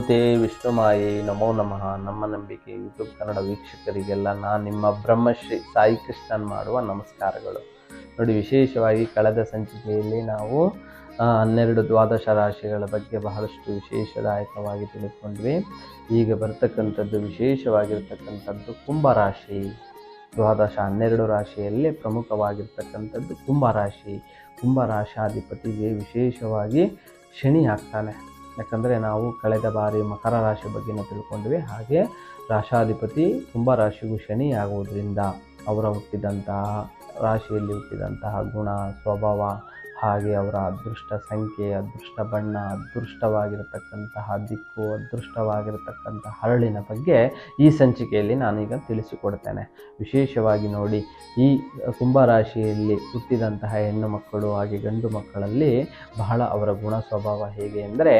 ಗುರುದೇವತೆ ವಿಷ್ಣುಮಾಯಿ ನಮೋ ನಮಃ. ನಮ್ಮ ನಂಬಿಕೆ ಯೂಟ್ಯೂಬ್ ಕನ್ನಡ ವೀಕ್ಷಕರಿಗೆಲ್ಲ ನಾನು ನಿಮ್ಮ ಬ್ರಹ್ಮಶ್ರೀ ಸಾಯಿ ಕೃಷ್ಣನ್ ಮಾಡುವ ನಮಸ್ಕಾರಗಳು. ನೋಡಿ, ವಿಶೇಷವಾಗಿ ಕಳೆದ ಸಂಚಿಕೆಯಲ್ಲಿ ನಾವು ಹನ್ನೆರಡು ದ್ವಾದಶ ರಾಶಿಗಳ ಬಗ್ಗೆ ಬಹಳಷ್ಟು ವಿಶೇಷದಾಯಕವಾಗಿ ತಿಳಿದುಕೊಂಡ್ವಿ. ಈಗ ಬರ್ತಕ್ಕಂಥದ್ದು ವಿಶೇಷವಾಗಿರ್ತಕ್ಕಂಥದ್ದು ಕುಂಭರಾಶಿ ದ್ವಾದಶ ಹನ್ನೆರಡು ರಾಶಿಯಲ್ಲಿ ಪ್ರಮುಖವಾಗಿರ್ತಕ್ಕಂಥದ್ದು ಕುಂಭರಾಶಿ ಕುಂಭರಾಶಾಧಿಪತಿಗೆ ವಿಶೇಷವಾಗಿ ಶನಿ ಆಗ್ತಾನೆ. ಯಾಕಂದರೆ ನಾವು ಕಳೆದ ಬಾರಿ ಮಕರ ರಾಶಿ ಬಗ್ಗೆನೂ ತಿಳ್ಕೊಂಡ್ವಿ. ಹಾಗೆ ರಾಶಾಧಿಪತಿ ಕುಂಭರಾಶಿಗೂ ಶನಿ ಆಗುವುದರಿಂದ ಅವರ ಹುಟ್ಟಿದಂತಹ, ರಾಶಿಯಲ್ಲಿ ಹುಟ್ಟಿದಂತಹ ಗುಣ, ಸ್ವಭಾವ ಹಾಗೆ ಅವರ ಅದೃಷ್ಟ ಸಂಖ್ಯೆ, ಅದೃಷ್ಟ ಬಣ್ಣ, ಅದೃಷ್ಟವಾಗಿರತಕ್ಕಂತಹ ದಿಕ್ಕು, ಅದೃಷ್ಟವಾಗಿರತಕ್ಕಂಥ ಹರಳಿನ ಬಗ್ಗೆ ಈ ಸಂಚಿಕೆಯಲ್ಲಿ ನಾನೀಗ ತಿಳಿಸಿಕೊಡ್ತೇನೆ. ವಿಶೇಷವಾಗಿ ನೋಡಿ, ಈ ಕುಂಭರಾಶಿಯಲ್ಲಿ ಹುಟ್ಟಿದಂತಹ ಹೆಣ್ಣು ಮಕ್ಕಳು ಹಾಗೆ ಗಂಡು ಮಕ್ಕಳಲ್ಲಿ ಬಹಳ ಅವರ ಗುಣ ಸ್ವಭಾವ ಹೇಗೆ ಅಂದರೆ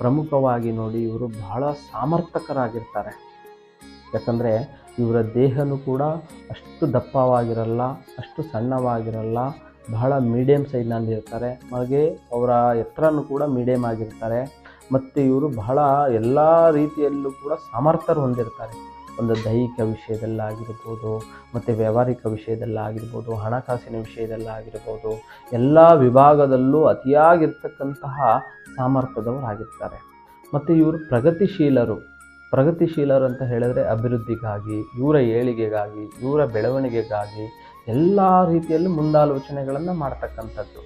ಪ್ರಮುಖವಾಗಿ ನೋಡಿ ಇವರು ಬಹಳ ಸಾಮರ್ಥಕರಾಗಿರ್ತಾರೆ ಯಾಕಂದರೆ ಇವರ ದೇಹನೂ ಕೂಡ ಅಷ್ಟು ದಪ್ಪವಾಗಿರಲ್ಲ, ಅಷ್ಟು ಸಣ್ಣವಾಗಿರಲ್ಲ ಬಹಳ ಮೀಡಿಯಮ್ ಸೈಜ್ನಲ್ಲಿ ಇರ್ತಾರೆ. ಹಾಗೆ ಅವರ ಎತ್ತರನೂ ಕೂಡ ಮೀಡಿಯಮ್ ಆಗಿರ್ತಾರೆ. ಮತ್ತು ಇವರು ಬಹಳ ಎಲ್ಲ ರೀತಿಯಲ್ಲೂ ಕೂಡ ಸಾಮರ್ಥ್ಯರು ಹೊಂದಿರ್ತಾರೆ. ಒಂದು ದೈಹಿಕ ವಿಷಯದಲ್ಲಾಗಿರ್ಬೋದು, ಮತ್ತು ವ್ಯಾವಹಾರಿಕ ವಿಷಯದಲ್ಲಾಗಿರ್ಬೋದು, ಹಣಕಾಸಿನ ವಿಷಯದಲ್ಲಾಗಿರ್ಬೋದು, ಎಲ್ಲ ವಿಭಾಗದಲ್ಲೂ ಅತಿಯಾಗಿರ್ತಕ್ಕಂತಹ ಸಾಮರ್ಥ್ಯದವರಾಗಿರ್ತಾರೆ. ಮತ್ತು ಇವರು ಪ್ರಗತಿಶೀಲರು. ಪ್ರಗತಿಶೀಲರು ಅಂತ ಹೇಳಿದ್ರೆ ಅಭಿವೃದ್ಧಿಗಾಗಿ, ಇವರ ಏಳಿಗೆಗಾಗಿ, ಇವರ ಬೆಳವಣಿಗೆಗಾಗಿ ಎಲ್ಲ ರೀತಿಯಲ್ಲೂ ಮುಂದಾಲೋಚನೆಗಳನ್ನು ಮಾಡ್ತಕ್ಕಂಥದ್ದು.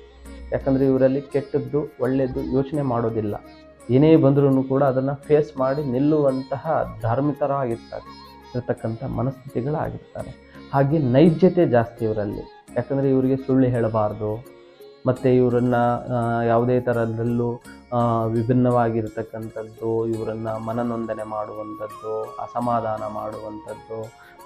ಯಾಕಂದರೆ ಇವರಲ್ಲಿ ಕೆಟ್ಟದ್ದು ಒಳ್ಳೆಯದು ಯೋಚನೆ ಮಾಡೋದಿಲ್ಲ. ಏನೇ ಬಂದರೂ ಕೂಡ ಅದನ್ನು ಫೇಸ್ ಮಾಡಿ ನಿಲ್ಲುವಂತಹ ಧಾರ್ಮಿಕರಾಗಿರ್ತಾರೆ, ಇರತಕ್ಕಂಥ ಮನಸ್ಥಿತಿಗಳಾಗಿರ್ತಾರೆ. ಹಾಗೆ ನೈಜತೆ ಜಾಸ್ತಿ ಇವರಲ್ಲಿ. ಯಾಕಂದರೆ ಇವರಿಗೆ ಸುಳ್ಳು ಹೇಳಬಾರ್ದು, ಮತ್ತು ಇವರನ್ನು ಯಾವುದೇ ಥರದಲ್ಲೂ ವಿಭಿನ್ನವಾಗಿರ್ತಕ್ಕಂಥದ್ದು, ಇವರನ್ನು ಮನನೊಂದನೆ ಮಾಡುವಂಥದ್ದು, ಅಸಮಾಧಾನ ಮಾಡುವಂಥದ್ದು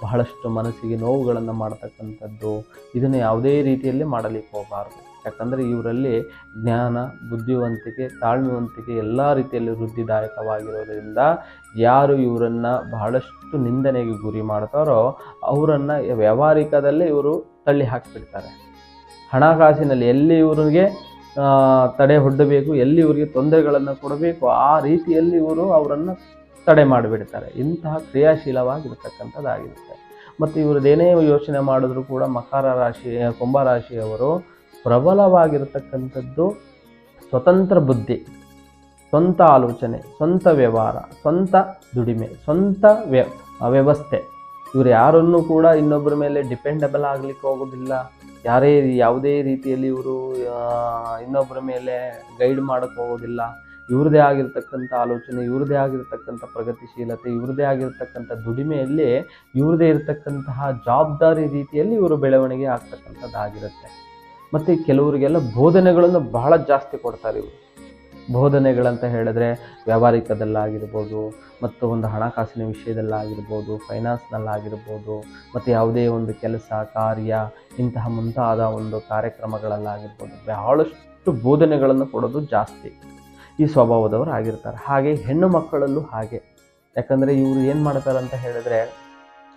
ಬಹಳಷ್ಟು ಮನಸ್ಸಿಗೆ ನೋವುಗಳನ್ನು ಮಾಡ್ತಕ್ಕಂಥದ್ದು ಇದನ್ನು ಯಾವುದೇ ರೀತಿಯಲ್ಲಿ ಮಾಡಲಿಕ್ಕೆ ಹೋಗಬಾರ್ದು. ಯಾಕಂದರೆ ಇವರಲ್ಲಿ ಜ್ಞಾನ, ಬುದ್ಧಿವಂತಿಕೆ, ತಾಳ್ಮೆವಂತಿಕೆ ಎಲ್ಲ ರೀತಿಯಲ್ಲಿ ವೃದ್ಧಿದಾಯಕವಾಗಿರೋದ್ರಿಂದ ಯಾರು ಇವರನ್ನು ಬಹಳಷ್ಟು ನಿಂದನೆಗೆ ಗುರಿ ಮಾಡ್ತಾರೋ ಅವರನ್ನು ವ್ಯಾವಹಾರಿಕದಲ್ಲೇ ಇವರು ತಳ್ಳಿ ಹಾಕಿಬಿಡ್ತಾರೆ. ಹಣಕಾಸಿನಲ್ಲಿ ಎಲ್ಲಿ ಇವರಿಗೆ ತಡೆ ಹೊಡ್ಡಬೇಕು, ಎಲ್ಲಿ ಇವರಿಗೆ ತೊಂದರೆಗಳನ್ನು ಕೊಡಬೇಕು, ಆ ರೀತಿಯಲ್ಲಿ ಇವರು ಅವರನ್ನು ತಡೆ ಮಾಡಿಬಿಡ್ತಾರೆ. ಇಂತಹ ಕ್ರಿಯಾಶೀಲವಾಗಿರ್ತಕ್ಕಂಥದ್ದಾಗಿರುತ್ತೆ. ಮತ್ತು ಇವ್ರದ್ದೇನೇ ಯೋಚನೆ ಮಾಡಿದ್ರು ಕೂಡ ಮಕರ ರಾಶಿ ಕುಂಭರಾಶಿಯವರು ಪ್ರಬಲವಾಗಿರತಕ್ಕಂಥದ್ದು ಸ್ವತಂತ್ರ ಬುದ್ಧಿ, ಸ್ವಂತ ಆಲೋಚನೆ, ಸ್ವಂತ ವ್ಯವಹಾರ, ಸ್ವಂತ ದುಡಿಮೆ, ಸ್ವಂತ ವ್ಯ ವ್ಯವಸ್ಥೆ ಇವರು ಯಾರನ್ನೂ ಕೂಡ ಇನ್ನೊಬ್ಬರ ಮೇಲೆ ಡಿಪೆಂಡಬಲ್ ಆಗಲಿಕ್ಕೆ ಹೋಗೋದಿಲ್ಲ. ಯಾರೇ, ಯಾವುದೇ ರೀತಿಯಲ್ಲಿ ಇವರು ಇನ್ನೊಬ್ಬರ ಮೇಲೆ ಗೈಡ್ ಮಾಡೋಕ್ಕೆ ಹೋಗೋದಿಲ್ಲ. ಇವ್ರದ್ದೇ ಆಗಿರ್ತಕ್ಕಂಥ ಆಲೋಚನೆ ಇವ್ರದ್ದೇ ಆಗಿರ್ತಕ್ಕಂಥ ಪ್ರಗತಿಶೀಲತೆ ಇವ್ರದ್ದೇ ಆಗಿರ್ತಕ್ಕಂಥ ದುಡಿಮೆಯಲ್ಲಿ ಇವ್ರದೇ ಇರತಕ್ಕಂತಹ ಜವಾಬ್ದಾರಿ ರೀತಿಯಲ್ಲಿ ಇವರು ಬೆಳವಣಿಗೆ ಆಗ್ತಕ್ಕಂಥದ್ದಾಗಿರುತ್ತೆ. ಮತ್ತು ಕೆಲವರಿಗೆಲ್ಲ ಬೋಧನೆಗಳನ್ನು ಬಹಳ ಜಾಸ್ತಿ ಕೊಡ್ತಾರೆ ಇವರು. ಬೋಧನೆಗಳಂತ ಹೇಳಿದ್ರೆ ವ್ಯಾವಹಾರಿಕದಲ್ಲಾಗಿರ್ಬೋದು, ಮತ್ತು ಒಂದು ಹಣಕಾಸಿನ ವಿಷಯದಲ್ಲಾಗಿರ್ಬೋದು, ಫೈನಾನ್ಸ್ನಲ್ಲಾಗಿರ್ಬೋದು, ಮತ್ತು ಯಾವುದೇ ಒಂದು ಕೆಲಸ, ಕಾರ್ಯ, ಇಂತಹ ಮುಂತಾದ ಒಂದು ಕಾರ್ಯಕ್ರಮಗಳಲ್ಲಾಗಿರ್ಬೋದು, ಬಹಳಷ್ಟು ಬೋಧನೆಗಳನ್ನು ಕೊಡೋದು ಜಾಸ್ತಿ. ಈ ಸ್ವಭಾವದವರು ಆಗಿರ್ತಾರೆ. ಹಾಗೆ ಹೆಣ್ಣು ಮಕ್ಕಳಲ್ಲೂ ಹಾಗೆ. ಯಾಕಂದರೆ ಇವರು ಏನು ಮಾಡ್ತಾರೆ ಅಂತ ಹೇಳಿದ್ರೆ,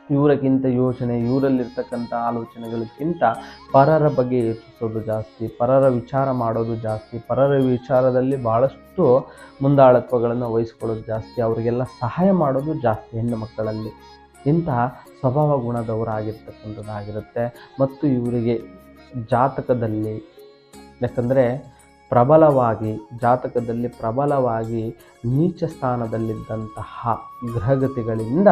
ಇವರಕ್ಕಿಂತ ಯೋಚನೆ, ಇವರಲ್ಲಿರ್ತಕ್ಕಂಥ ಆಲೋಚನೆಗಳಿಗಿಂತ ಪರರ ಬಗ್ಗೆ ಯೋಚಿಸೋದು ಜಾಸ್ತಿ, ಪರರ ವಿಚಾರ ಮಾಡೋದು ಜಾಸ್ತಿ, ಪರರ ವಿಚಾರದಲ್ಲಿ ಭಾಳಷ್ಟು ಮುಂದಾಳತ್ವಗಳನ್ನು ವಹಿಸ್ಕೊಳ್ಳೋದು ಜಾಸ್ತಿ, ಅವರಿಗೆಲ್ಲ ಸಹಾಯ ಮಾಡೋದು ಜಾಸ್ತಿ ಹೆಣ್ಣು ಮಕ್ಕಳಲ್ಲಿ. ಇಂತಹ ಸ್ವಭಾವ ಗುಣದವರಾಗಿರ್ತಕ್ಕಂಥದ್ದಾಗಿರುತ್ತೆ ಮತ್ತು ಇವರಿಗೆ ಜಾತಕದಲ್ಲಿ, ಯಾಕಂದರೆ ಪ್ರಬಲವಾಗಿ, ಜಾತಕದಲ್ಲಿ ಪ್ರಬಲವಾಗಿ ನೀಚ ಸ್ಥಾನದಲ್ಲಿದ್ದಂತಹ ಗ್ರಹಗತಿಗಳಿಂದ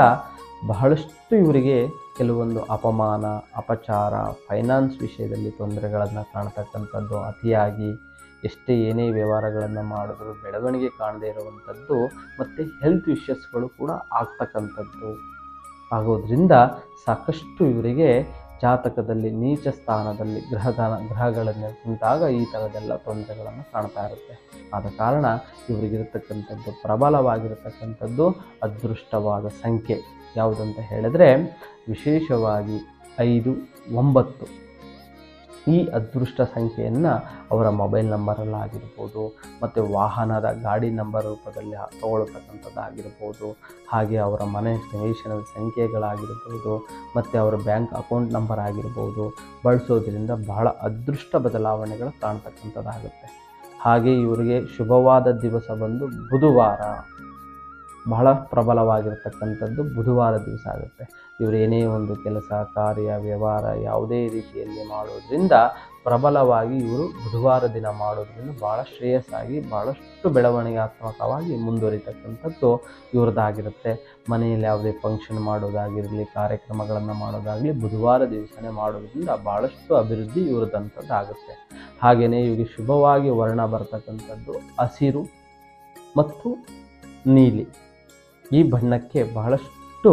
ಬಹಳಷ್ಟು ಇವರಿಗೆ ಕೆಲವೊಂದು ಅಪಮಾನ, ಅಪಚಾರ ಫೈನಾನ್ಸ್ ವಿಷಯದಲ್ಲಿ ತೊಂದರೆಗಳನ್ನು ಕಾಣ್ತಕ್ಕಂಥದ್ದು, ಅತಿಯಾಗಿ ಎಷ್ಟೇ ಏನೇ ವ್ಯವಹಾರಗಳನ್ನು ಮಾಡಿದ್ರು ಬೆಳವಣಿಗೆ ಕಾಣದೇ ಇರುವಂಥದ್ದು, ಮತ್ತು ಹೆಲ್ತ್ ಇಶ್ಯೂಸ್ಗಳು ಕೂಡ ಆಗ್ತಕ್ಕಂಥದ್ದು. ಆಗೋದ್ರಿಂದ ಸಾಕಷ್ಟು ಇವರಿಗೆ ಜಾತಕದಲ್ಲಿ, ನೀಚ ಸ್ಥಾನದಲ್ಲಿ ಗ್ರಹದಾನ ಗ್ರಹಗಳನ್ನು ಉಂಟಾಗ ಈ ಥರದೆಲ್ಲ ತೊಂದರೆಗಳನ್ನು ಕಾಣ್ತಾ ಇರುತ್ತೆ. ಆದ ಕಾರಣ ಇವರಿಗಿರತಕ್ಕಂಥದ್ದು ಪ್ರಬಲವಾಗಿರತಕ್ಕಂಥದ್ದು ಅದೃಷ್ಟವಾದ ಸಂಖ್ಯೆ. ಯಾವುದಂತ ಹೇಳಿದ್ರೆ ವಿಶೇಷವಾಗಿ ಐದು, ಒಂಬತ್ತು. ಈ ಅದೃಷ್ಟ ಸಂಖ್ಯೆಯನ್ನು ಅವರ ಮೊಬೈಲ್ ನಂಬರಲ್ಲಾಗಿರ್ಬೋದು ಮತ್ತು ವಾಹನದ ಗಾಡಿ ನಂಬರ್ ರೂಪದಲ್ಲಿ ತಗೊಳ್ತಕ್ಕಂಥದ್ದಾಗಿರ್ಬೋದು ಹಾಗೆ ಅವರ ಮನೆ ನಿವೇಶನದ ಸಂಖ್ಯೆಗಳಾಗಿರ್ಬೋದು, ಮತ್ತು ಅವರ ಬ್ಯಾಂಕ್ ಅಕೌಂಟ್ ನಂಬರ್ ಆಗಿರ್ಬೋದು, ಬಳಸೋದ್ರಿಂದ ಬಹಳ ಅದೃಷ್ಟ ಬದಲಾವಣೆಗಳು ಕಾಣ್ತಕ್ಕಂಥದ್ದಾಗುತ್ತೆ. ಹಾಗೆ ಇವರಿಗೆ ಶುಭವಾದ ದಿವಸ ಬಂದು ಬುಧವಾರ. ಬಹಳ ಪ್ರಬಲವಾಗಿರ್ತಕ್ಕಂಥದ್ದು ಬುಧವಾರ ದಿವಸ ಆಗುತ್ತೆ. ಇವರು ಏನೇ ಒಂದು ಕೆಲಸ, ಕಾರ್ಯ, ವ್ಯವಹಾರ ಯಾವುದೇ ರೀತಿಯಲ್ಲಿ ಮಾಡೋದ್ರಿಂದ ಪ್ರಬಲವಾಗಿ ಇವರು ಬುಧವಾರ ದಿನ ಮಾಡೋದ್ರಿಂದ ಭಾಳ ಶ್ರೇಯಸ್ಸಾಗಿ ಭಾಳಷ್ಟು ಬೆಳವಣಿಗಾತ್ಮಕವಾಗಿ ಮುಂದುವರಿತಕ್ಕಂಥದ್ದು ಇವ್ರದ್ದಾಗಿರುತ್ತೆ. ಮನೆಯಲ್ಲಿ ಯಾವುದೇ ಫಂಕ್ಷನ್ ಮಾಡೋದಾಗಿರಲಿ, ಕಾರ್ಯಕ್ರಮಗಳನ್ನು ಮಾಡೋದಾಗಲಿ ಬುಧವಾರ ದಿವಸನೇ ಮಾಡೋದ್ರಿಂದ ಭಾಳಷ್ಟು ಅಭಿವೃದ್ಧಿ ಇವ್ರದ್ದಂಥದ್ದು ಆಗುತ್ತೆ ಹಾಗೆಯೇ ಇವರಿಗೆ ಶುಭವಾಗಿ ವರ್ಣ ಬರ್ತಕ್ಕಂಥದ್ದು ಹಸಿರು ಮತ್ತು ನೀಲಿ. ಈ ಬಣ್ಣಕ್ಕೆ ಬಹಳಷ್ಟು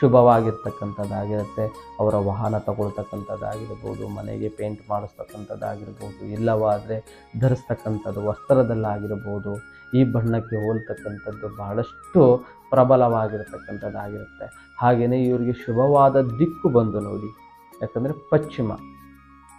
ಶುಭವಾಗಿರ್ತಕ್ಕಂಥದ್ದಾಗಿರುತ್ತೆ. ಅವರ ವಾಹನ ತಗೊಳ್ತಕ್ಕಂಥದ್ದಾಗಿರ್ಬೋದು, ಮನೆಗೆ ಪೇಂಟ್ ಮಾಡಿಸ್ತಕ್ಕಂಥದ್ದಾಗಿರ್ಬೋದು, ಇಲ್ಲವಾದರೆ ಧರಿಸ್ತಕ್ಕಂಥದ್ದು, ವಸ್ತ್ರದಲ್ಲಾಗಿರ್ಬೋದು, ಈ ಬಣ್ಣಕ್ಕೆ ಹೋಲ್ತಕ್ಕಂಥದ್ದು ಬಹಳಷ್ಟು ಪ್ರಬಲವಾಗಿರ್ತಕ್ಕಂಥದ್ದಾಗಿರುತ್ತೆ. ಹಾಗೆಯೇ ಇವರಿಗೆ ಶುಭವಾದ ದಿಕ್ಕು ಬಂದು ನೋಡಿ, ಯಾಕಂದರೆ ಪಶ್ಚಿಮ.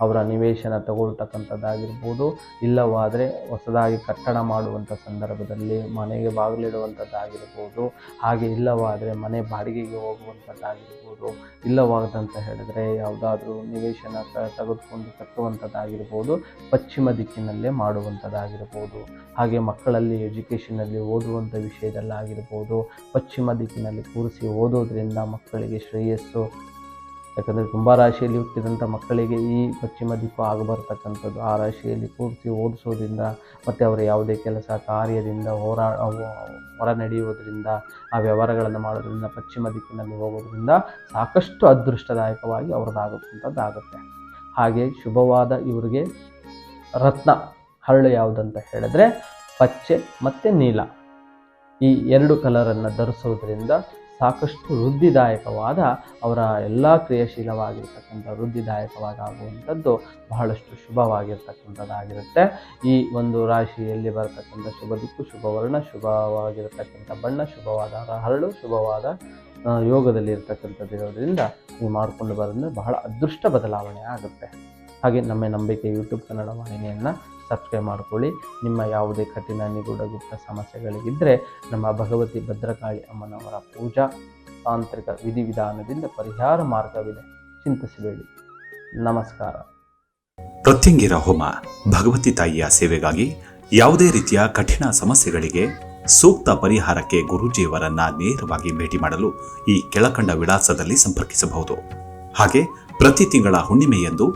ಅವರ ನಿವೇಶನ ತಗೊಳ್ತಕ್ಕಂಥದ್ದಾಗಿರ್ಬೋದು, ಇಲ್ಲವಾದರೆ ಹೊಸದಾಗಿ ಕಟ್ಟಡ ಮಾಡುವಂಥ ಸಂದರ್ಭದಲ್ಲಿ ಮನೆಗೆ ಬಾಗಿಲಿಡುವಂಥದ್ದಾಗಿರ್ಬೋದು, ಹಾಗೆ ಇಲ್ಲವಾದರೆ ಮನೆ ಬಾಡಿಗೆಗೆ ಹೋಗುವಂಥದ್ದಾಗಿರ್ಬೋದು ಇಲ್ಲವಾದಂತ ಹೇಳಿದ್ರೆ ಯಾವುದಾದ್ರೂ ನಿವೇಶನ ತೆಗೆದುಕೊಂಡು ಕಟ್ಟುವಂಥದ್ದಾಗಿರ್ಬೋದು, ಪಶ್ಚಿಮ ದಿಕ್ಕಿನಲ್ಲೇ ಮಾಡುವಂಥದ್ದಾಗಿರ್ಬೋದು, ಹಾಗೆ ಮಕ್ಕಳಲ್ಲಿ ಎಜುಕೇಷನಲ್ಲಿ ಓದುವಂಥ ವಿಷಯದಲ್ಲಾಗಿರ್ಬೋದು, ಪಶ್ಚಿಮ ದಿಕ್ಕಿನಲ್ಲಿ ಕೂರಿಸಿ ಓದೋದ್ರಿಂದ ಮಕ್ಕಳಿಗೆ ಶ್ರೇಯಸ್ಸು ಯಾಕಂದರೆ ತುಂಬ ರಾಶಿಯಲ್ಲಿ ಹುಟ್ಟಿದಂಥ ಮಕ್ಕಳಿಗೆ ಈ ಪಶ್ಚಿಮ ದಿಕ್ಕು ಆಗಬರ್ತಕ್ಕಂಥದ್ದು. ಆ ರಾಶಿಯಲ್ಲಿ ಪೂರ್ತಿ ಓದಿಸೋದ್ರಿಂದ ಮತ್ತು ಅವರ ಯಾವುದೇ ಕೆಲಸ ಕಾರ್ಯದಿಂದ ಹೋರಾ ಹೊರ ನಡೆಯುವುದರಿಂದ ಆ ವ್ಯವಹಾರಗಳನ್ನು ಮಾಡೋದ್ರಿಂದ, ಪಶ್ಚಿಮ ದಿಕ್ಕಿನಲ್ಲಿ ಹೋಗೋದ್ರಿಂದ ಸಾಕಷ್ಟು ಅದೃಷ್ಟದಾಯಕವಾಗಿ ಅವ್ರದ್ದಾಗುವಂಥದ್ದಾಗುತ್ತೆ. ಹಾಗೆ ಶುಭವಾದ ಇವರಿಗೆ ರತ್ನ ಹರಳು ಯಾವುದಂತ ಹೇಳಿದ್ರೆ, ಪಚ್ಚೆ ಮತ್ತು ನೀಲ. ಈ ಎರಡು ಕಲರನ್ನು ಧರಿಸೋದ್ರಿಂದ ಸಾಕಷ್ಟು ವೃದ್ಧಿದಾಯಕವಾದ, ಅವರ ಎಲ್ಲ ಕ್ರಿಯಾಶೀಲವಾಗಿರ್ತಕ್ಕಂಥ ವೃದ್ಧಿದಾಯಕವಾಗುವಂಥದ್ದು ಬಹಳಷ್ಟು ಶುಭವಾಗಿರ್ತಕ್ಕಂಥದ್ದಾಗಿರುತ್ತೆ. ಈ ಒಂದು ರಾಶಿಯಲ್ಲಿ ಬರತಕ್ಕಂಥ ಶುಭ ದಿಕ್ಕು ಶುಭವರ್ಣ, ಶುಭವಾಗಿರತಕ್ಕಂಥ ಬಣ್ಣ, ಶುಭವಾದ ಹರಳು, ಶುಭವಾದ ಯೋಗದಲ್ಲಿ ಇರ್ತಕ್ಕಂಥದ್ದು ಇರೋದ್ರಿಂದ ನೀವು ಮಾಡಿಕೊಂಡು ಬರೋದ್ರೆ ಬಹಳ ಅದೃಷ್ಟ ಬದಲಾವಣೆ ಆಗುತ್ತೆ. ಹಾಗೆ ನಮ್ಮ ನಂಬಿಕೆ ಯೂಟ್ಯೂಬ್ ಕನ್ನಡ ವಾಹಿನಿಯನ್ನು ಸಬ್ಸ್ಕ್ರೈಬ್ ಮಾಡಿಕೊಳ್ಳಿ. ನಿಮ್ಮ ಯಾವುದೇ ಕಠಿಣ ನಿಗೂಢ ಗುಪ್ತ ಸಮಸ್ಯೆಗಳಿಗಿದ್ದರೆ ನಮ್ಮ ಭಗವತಿ ಭದ್ರಕಾಳಿ ಅಮ್ಮನವರ ಪೂಜಾ ತಾಂತ್ರಿಕ ವಿಧಿವಿಧಾನದಿಂದ ಪರಿಹಾರ ಮಾರ್ಗವಿದೆ. ಚಿಂತಿಸಬೇಡಿ. ನಮಸ್ಕಾರ. ಪ್ರತ್ಯಂಗಿರ ಹೋಮ ಭಗವತಿ ತಾಯಿಯ ಸೇವೆಗಾಗಿ ಯಾವುದೇ ರೀತಿಯ ಕಠಿಣ ಸಮಸ್ಯೆಗಳಿಗೆ ಸೂಕ್ತ ಪರಿಹಾರಕ್ಕೆ ಗುರುಜಿಯವರನ್ನ ನೇರವಾಗಿ ಭೇಟಿ ಮಾಡಲು ಈ ಕೆಳಕಂಡ ವಿಳಾಸದಲ್ಲಿ ಸಂಪರ್ಕಿಸಬಹುದು. ಹಾಗೆ ಪ್ರತಿ ತಿಂಗಳ ಹುಣ್ಣಿಮೆಯಂದು